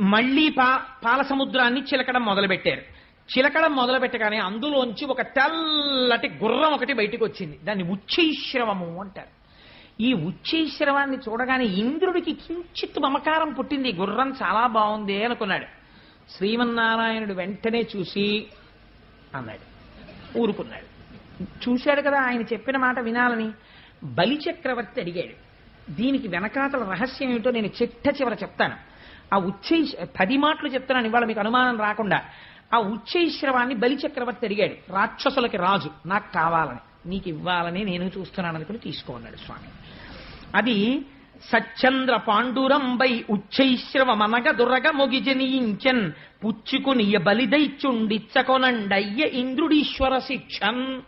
మళ్ళీ పా పాల సముద్రాన్ని చిలకడం మొదలుపెట్టారు. చిలకడం మొదలుపెట్టగానే అందులోంచి ఒక తెల్లటి గుర్రం ఒకటి బయటకు వచ్చింది దాన్ని ఉచ్చైశ్రవము అంటారు. ఈ ఉచ్చైశ్రవాన్ని చూడగానే ఇంద్రుడికి కించిత్ మమకారం పుట్టింది. ఈ గుర్రం చాలా బాగుంది అనుకున్నాడు. శ్రీమన్నారాయణుడు వెంటనే చూసి అన్నాడు. ఊరుకున్నాడు. చూశాడు కదా ఆయన చెప్పిన మాట వినాలని బలిచక్రవర్తి అడిగాడు. దీనికి వెనకాతల రహస్యం ఏమిటో నేను చిట్ట చివర చెప్తాను. ఆ ఉచ్చై పది మాటలు చెప్తున్నాను ఇవాళ మీకు అనుమానం రాకుండా. ఆ ఉచ్చైశ్రవాన్ని బలిచక్రవర్తి అడిగాడు రాక్షసులకి రాజు నాకు కావాలని నీకు ఇవ్వాలని నేను చూస్తున్నాను అనుకుని తీసుకోన్నాడు స్వామి. అది సచ్చంద్ర పాండురంబై ఉచ్చైశ్రవమనగ దురగ మొగిజనియించన్ పుచ్చుకునియ బలిదైచుండిచ్చకొనండయ్య ఇంద్రుడీశ్వర శిక్షన్.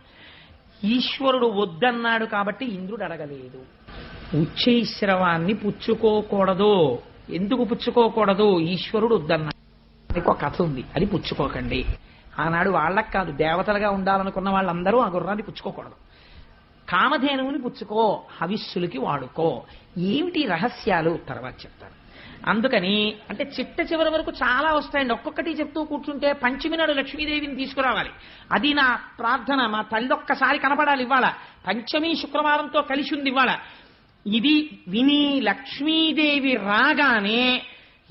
ఈశ్వరుడు వద్దన్నాడు కాబట్టి ఇంద్రుడు అడగలేదు. ఉచ్చైశ్రవాన్ని పుచ్చుకోకూడదు. ఎందుకు పుచ్చుకోకూడదు? ఈశ్వరుడు వద్దన్న. ఒక కథ ఉంది. అది పుచ్చుకోకండి. ఆనాడు వాళ్ళకి కాదు దేవతలుగా ఉండాలనుకున్న వాళ్ళందరూ ఆ గుర్రాన్ని పుచ్చుకోకూడదు. కామధేనువుని పుచ్చుకో హవిస్సులకి వాడుకో. ఏమిటి రహస్యాలు? తర్వాత చెప్తాను. అందుకని అంటే చిట్ట చివరి వరకు చాలా వస్తాయండి. ఒక్కొక్కటి చెప్తూ కూర్చుంటే పంచమి నాడు లక్ష్మీదేవిని తీసుకురావాలి. అది నా ప్రార్థన. మా తల్లి ఒక్కసారి కనపడాలి ఇవాళ పంచమి శుక్రవారంతో కలిసి ఉంది ఇవాళ ఇది విని లక్ష్మీదేవి రాగానే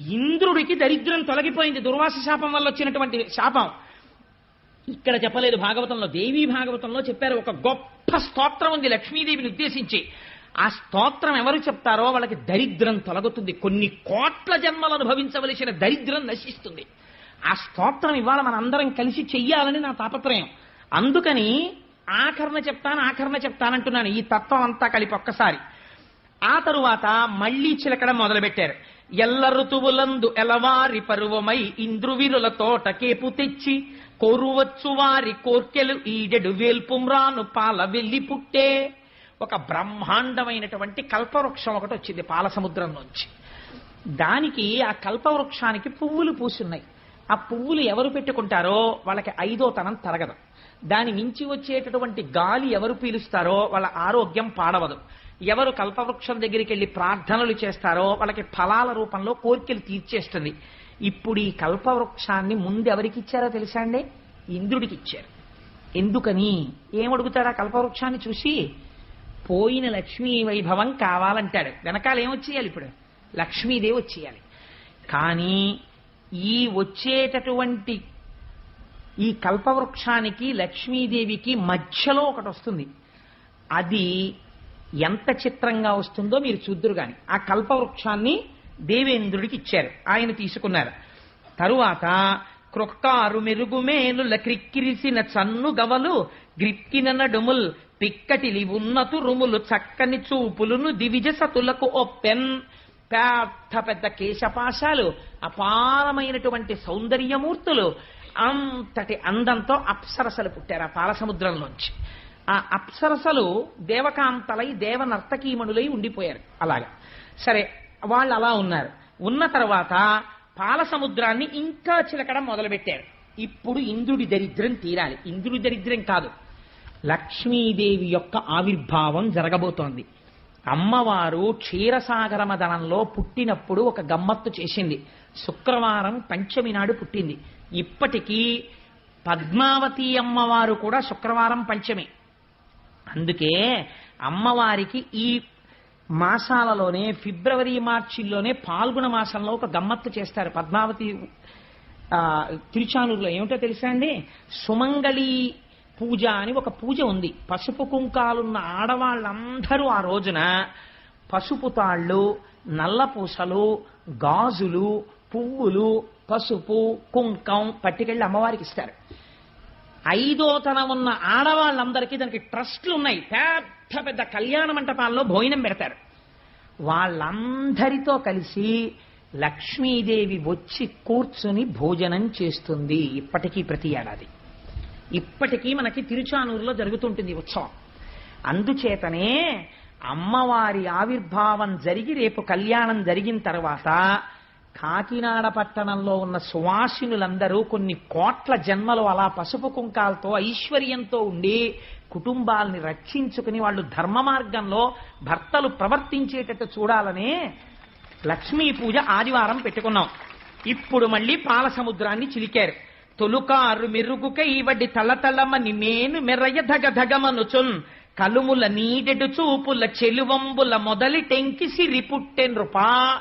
ఇంద్రుడికి దరిద్రం తొలగిపోయింది. దుర్వాస శాపం వల్ల వచ్చినటువంటి శాపం. ఇక్కడ చెప్పలేదు భాగవతంలో దేవీ భాగవతంలో చెప్పారు. ఒక గొప్ప స్తోత్రం ఉంది లక్ష్మీదేవిని ఉద్దేశించి. ఆ స్తోత్రం ఎవరు చెప్తారో వాళ్ళకి దరిద్రం తొలగుతుంది. కొన్ని కోట్ల జన్మలు అనుభవించవలసిన దరిద్రం నశిస్తుంది. ఆ స్తోత్రం ఇవాళ మనందరం కలిసి చెయ్యాలని నా తాపత్రయం. అందుకని ఆఖరణ చెప్తాను ఆఖరణ చెప్తానంటున్నాను. ఈ తత్వం అంతా కలిపి ఒక్కసారి. ఆ తరువాత మళ్ళీ చిలకడం మొదలుపెట్టారు. ఎల్ల ఋతువులందు ఎలవారి పరువమై ఇంద్రువిరుల తోటకేపు తెచ్చి కోరువచ్చు వారి కోర్కెలు ఈడెడు వేల్పుమ్రాను పాల వెల్లి పుట్టే. ఒక బ్రహ్మాండమైనటువంటి కల్పవృక్షం ఒకటి వచ్చింది పాల సముద్రం నుంచి. దానికి ఆ కల్పవృక్షానికి పువ్వులు పూసున్నాయి. ఆ పువ్వులు ఎవరు పెట్టుకుంటారో వాళ్ళకి ఐదో తనం తరగదు. దాని మించి వచ్చేటటువంటి గాలి ఎవరు పీలుస్తారో వాళ్ళ ఆరోగ్యం పాడవదు. ఎవరు కల్పవృక్షం దగ్గరికి వెళ్ళి ప్రార్థనలు చేస్తారో వాళ్ళకి ఫలాల రూపంలో కోరికలు తీర్చేస్తుంది. ఇప్పుడు ఈ కల్పవృక్షాన్ని ముందు ఎవరికి ఇచ్చారో తెలుసా అండి? ఇంద్రుడికి ఇచ్చారు. ఎందుకని? ఏమడుగుతాడు ఆ కల్పవృక్షాన్ని చూసి? పోయిన లక్ష్మీ వైభవం కావాలంటాడు. వెనకాల ఏమొచ్చేయాలి ఇప్పుడు? లక్ష్మీదేవి వచ్చేయాలి. కానీ ఈ వచ్చేటటువంటి ఈ కల్పవృక్షానికి లక్ష్మీదేవికి మధ్యలో ఒకటి వస్తుంది. అది ఎంత చిత్రంగా వస్తుందో మీరు చూద్దరు గాని. ఆ కల్పవృక్షాన్ని దేవేంద్రుడికి ఇచ్చారు. ఆయన తీసుకున్నారు. తరువాత క్రొక్కారు మెరుగుమేనుల క్రిక్కిరిసిన చన్ను గవలు గ్రిక్కిన నడుముల్ పిక్కటిలి ఉన్నతు రుములు చక్కని చూపులును దివిజ సతులకు ఒప్పెన్. పెద్ద పెద్ద కేశపాశాలు అపారమైనటువంటి సౌందర్యమూర్తులు అంతటి అందంతో అప్సరసలు పుట్టారు ఆ పాలసముద్రంలోంచి. ఆ అప్సరసలు దేవకాంతలై దేవ నర్తకీమణులై ఉండిపోయారు. అలాగా. సరే వాళ్ళు అలా ఉన్నారు. ఉన్న తర్వాత పాల సముద్రాన్ని ఇంకా చిలకడం మొదలుపెట్టారు. ఇప్పుడు ఇంద్రుడి దరిద్రం తీరాలి. ఇంద్రుడి దరిద్రం కాదు. లక్ష్మీదేవి యొక్క ఆవిర్భావం జరగబోతోంది. అమ్మవారు క్షీరసాగర మదనంలో పుట్టినప్పుడు ఒక గమ్మత్తు చేసింది. శుక్రవారం పంచమి నాడు పుట్టింది. ఇప్పటికీ పద్మావతి అమ్మవారు కూడా శుక్రవారం పంచమి. అందుకే అమ్మవారికి ఈ మాసాలలోనే ఫిబ్రవరి మార్చిల్లోనే పాల్గొన మాసంలో ఒక గమ్మత్తు చేస్తారు. పద్మావతి తిరుచానూరులో ఏమిటో తెలుసా అండి? సుమంగళి పూజ అని ఒక పూజ ఉంది. పసుపు కుంకాలున్న ఆడవాళ్ళందరూ ఆ రోజున పసుపు తాళ్ళు నల్లపూసలు గాజులు పువ్వులు పసుపు కుంకం పట్టుకెళ్ళి అమ్మవారికి ఇస్తారు. ఐదో తన ఉన్న ఆడవాళ్ళందరికీ దానికి ట్రస్ట్లు ఉన్నాయి పెద్ద పెద్ద కళ్యాణ మంటపాల్లో భోజనం పెడతారు. వాళ్ళందరితో కలిసి లక్ష్మీదేవి వచ్చి కూర్చుని భోజనం చేస్తుంది. ఇప్పటికీ ప్రతి ఏడాది. ఇప్పటికీ మనకి తిరుచానూరులో జరుగుతుంటుంది ఉత్సవం. అందుచేతనే అమ్మవారి ఆవిర్భావం జరిగి రేపు కళ్యాణం జరిగిన తర్వాత కాకినాడ పట్టణంలో ఉన్న సువాసినులందరూ కొన్ని కోట్ల జన్మలు అలా పసుపు కుంకాలతో ఐశ్వర్యంతో ఉండి కుటుంబాల్ని రక్షించుకుని వాళ్ళు ధర్మ మార్గంలో భర్తలు ప్రవర్తించేటట్టు చూడాలని లక్ష్మీ పూజ ఆదివారం పెట్టుకున్నాం. ఇప్పుడు మళ్ళీ పాల సముద్రాన్ని చిలికారు. తొలుకారు మెరుగుకై వడ్డి తలతలమని మేను మెరయ ధగ ధగమనుచున్ కలుముల నీడెడు చూపుల చెలువంబుల మొదలి టెంకిసి రిపుట్టెన్ రూపా.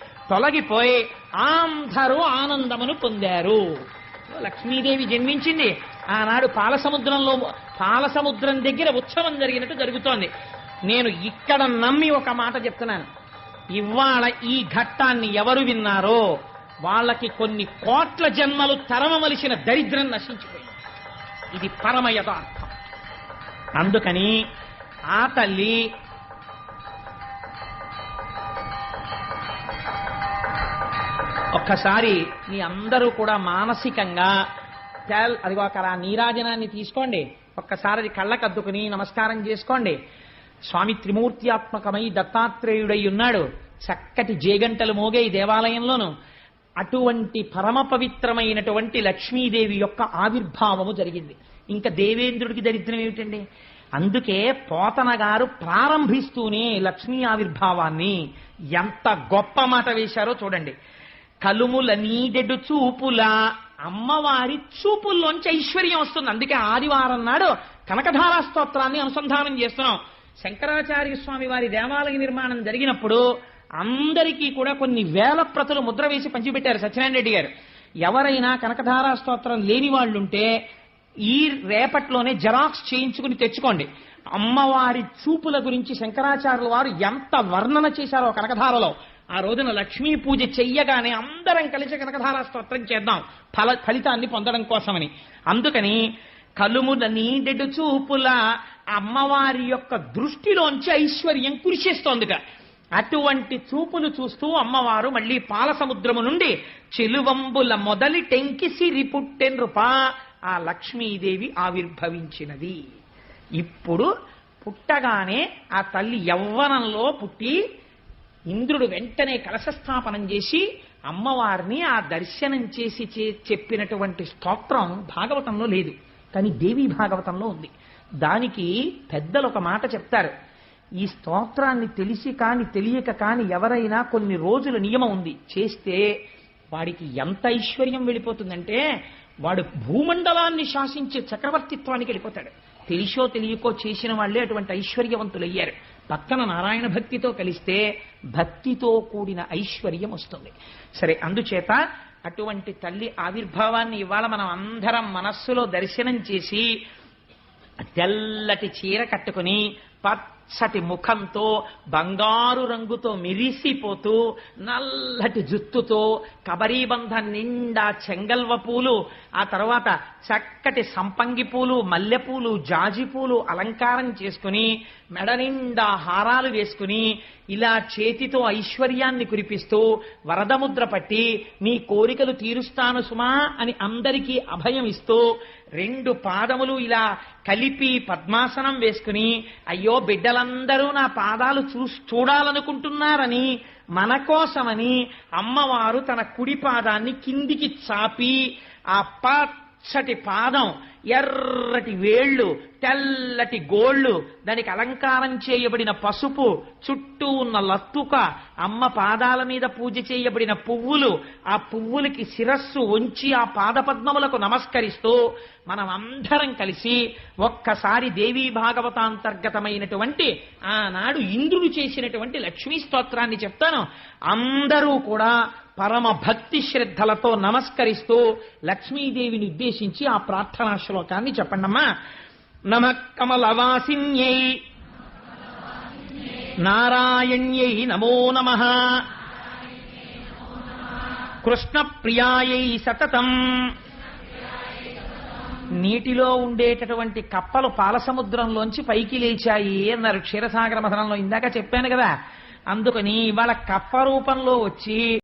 తొలగిపోయి అందరూ ఆనందమును పొందారు. లక్ష్మీదేవి జన్మించింది. ఆనాడు పాలసముద్రంలో పాలసముద్రం దగ్గర ఉత్సవం జరిగినట్టు జరుగుతోంది. నేను ఇక్కడ నమ్మి ఒక మాట చెప్తున్నాను. ఇవాళ ఈ ఘట్టాన్ని ఎవరు విన్నారో వాళ్ళకి కొన్ని కోట్ల జన్మలు తరమవలసిన దరిద్రం నశించిపోయింది. ఇది పరమ యథార్థం అందుకని ఆ తల్లి ఒక్కసారి మీ అందరూ కూడా మానసికంగా అదిగో అక్కడ నీరాజనాన్ని తీసుకోండి. ఒక్కసారి అది కళ్ళకద్దుకుని నమస్కారం చేసుకోండి. స్వామి త్రిమూర్త్యాత్మకమై దత్తాత్రేయుడై ఉన్నాడు. చక్కటి జేగంటలు మోగే ఈ దేవాలయంలోను. అటువంటి పరమ పవిత్రమైనటువంటి లక్ష్మీదేవి యొక్క ఆవిర్భావము జరిగింది. ఇంకా దేవేంద్రుడికి దరిద్రం ఏమిటండి? అందుకే పోతన గారు ప్రారంభిస్తూనే లక్ష్మీ ఆవిర్భావాన్ని ఎంత గొప్ప మాట వేశారో చూడండి. కలుముల నీడెడు చూపుల అమ్మవారి చూపుల్లోంచి ఐశ్వర్యం వస్తుంది. అందుకే ఆదివారం నాడు కనకధారా స్తోత్రాన్ని అనుసంధానం చేస్తున్నాం. శంకరాచార్య స్వామి వారి దేవాలయ నిర్మాణం జరిగినప్పుడు అందరికీ కూడా కొన్ని వేల ప్రతులు ముద్ర వేసి పంచిపెట్టారు సత్యనారాయణ రెడ్డి గారు. ఎవరైనా కనకధారా స్తోత్రం లేని వాళ్ళుంటే ఈ రేపట్లోనే జెరాక్స్ చేయించుకుని తెచ్చుకోండి. అమ్మవారి చూపుల గురించి శంకరాచార్యుల వారు ఎంత వర్ణన చేశారో కనకధారలో. ఆ రోజున లక్ష్మీ పూజ చెయ్యగానే అందరం కలిసి కనకధారా స్తోత్రం చేద్దాం. ఫల ఫలితాన్ని పొందడం కోసమని. అందుకని కలుముల నీడెడు చూపుల అమ్మవారి యొక్క దృష్టిలోంచి ఐశ్వర్యం కురిసేస్తోందిట. అటువంటి చూపులు చూస్తూ అమ్మవారు మళ్ళీ పాల సముద్రము నుండి చెలువంబుల మొదలి టెంకి సిరి పుట్టెన్రుపా ఆ లక్ష్మీదేవి ఆవిర్భవించినది. ఇప్పుడు పుట్టగానే ఆ తల్లి యవ్వనంలో పుట్టి ఇంద్రుడు వెంటనే కలశస్థాపనం చేసి అమ్మవారిని ఆ దర్శనం చేసి చే- చెప్పినటువంటి స్తోత్రం భాగవతంలో లేదు. కానీ దేవీ భాగవతంలో ఉంది. దానికి పెద్దలు ఒక మాట చెప్తారు. ఈ స్తోత్రాన్ని తెలిసి కాని తెలియక కాని ఎవరైనా కొన్ని రోజుల నియమం ఉంది. చేస్తే వాడికి ఎంత ఐశ్వర్యం వెళ్ళిపోతుందంటే వాడు భూమండలాన్ని శాసించే చక్రవర్తిత్వానికి వెళ్ళిపోతాడు. తెలిసో తెలియకో చేసిన వాళ్ళే అటువంటి ఐశ్వర్యవంతులయ్యారు. పక్కన నారాయణ భక్తితో కలిస్తే భక్తితో కూడిన ఐశ్వర్యం వస్తుంది. సరే అందుచేత అటువంటి తల్లి ఆవిర్భావాన్ని ఇవాళ మనం అందరం మనస్సులో దర్శనం చేసి తెల్లటి చీర కట్టుకుని పచ్చటి ముఖంతో బంగారు రంగుతో మెరిసిపోతూ నల్లటి జుత్తుతో కబరీబంధ నిండా చెంగల్వ పూలు ఆ తర్వాత చక్కటి సంపంగి పూలు మల్లెపూలు జాజి పూలు అలంకారం చేసుకుని మెడ నిండా హారాలు వేసుకుని ఇలా చేతితో ఐశ్వర్యాన్ని కురిపిస్తూ వరదముద్ర పట్టి నీ కోరికలు తీరుస్తాను సుమా అని అందరికీ అభయం ఇస్తూ రెండు పాదములు ఇలా కలిపి పద్మాసనం వేసుకుని అయ్యో బిడ్డలందరూ నా పాదాలు చూ చూడాలనుకుంటున్నారని మన కోసమని అమ్మవారు తన కుడి పాదాన్ని కిందికి చాపి ఆ పచ్చటి పాదం ఎర్రటి వేళ్ళు తెల్లటి గోళ్ళు దానికి అలంకారం చేయబడిన పసుపు చుట్టూ ఉన్న లత్తుక అమ్మ పాదాల మీద పూజ చేయబడిన పువ్వులు ఆ పువ్వులకి శిరస్సు ఉంచి ఆ పాదపద్మములకు నమస్కరిస్తూ మనం అందరం కలిసి ఒక్కసారి దేవీ భాగవతాంతర్గతమైనటువంటి ఆనాడు ఇంద్రుడు చేసినటువంటి లక్ష్మీ స్తోత్రాన్ని చెప్తాను. అందరూ కూడా పరమ భక్తి శ్రద్ధలతో నమస్కరిస్తూ లక్ష్మీదేవిని ఉద్దేశించి ఆ ప్రార్థనా శ్లోకాన్ని చెప్పండమ్మా నమ కమలవాసిన్యై. నారాయణ్యై నమో నమ. కృష్ణ ప్రియాయై సతతం. నీటిలో ఉండేటటువంటి కప్పలు పాలసముద్రంలోంచి పైకి లేచాయి అన్నారు క్షీరసాగర మథనంలో ఇందాక చెప్పాను కదా. అందుకని ఇవాళ కప్ప రూపంలో వచ్చి